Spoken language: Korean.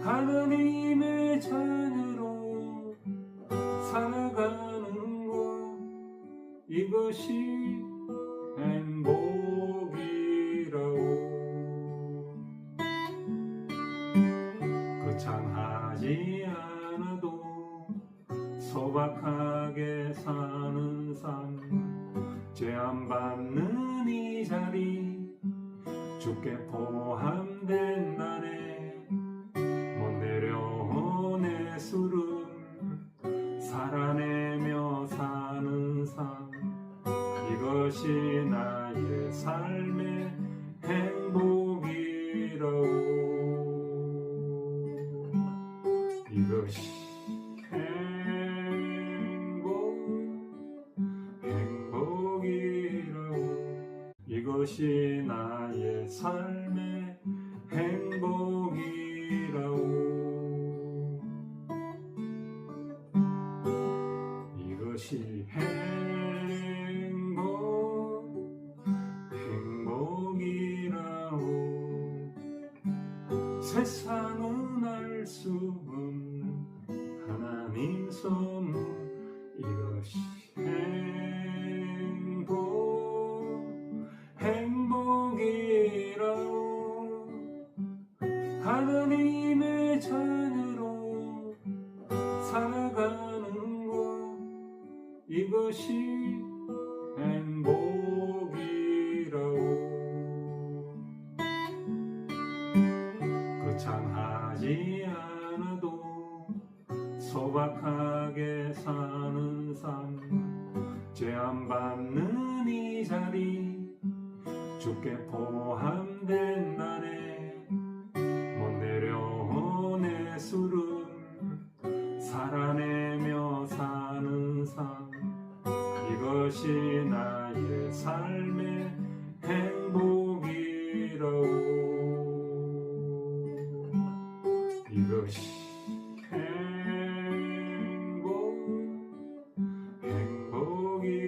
하나님의 자녀로 살아가는 것 이것이 행복이라오. 거창하지 않아도 소박하게 사는 삶죄 안 받는 이 자리 주께 포 이것이 나의 삶의 행복이라오. 이것이 행복 행복이라오. 이것이 나의 삶의 행복이라오. 이것이 행복 세상은 알 수 없는 하나님 선물. 이것이 행복 행복이라오 하나님의 자녀로 살아가는 것 이것이 않아도 소박하게 사는 삶죄 안 받는 이 자리 주께 포함된 날에 못 내려오네 술은 살아내며 사는 삶. 이것이 나의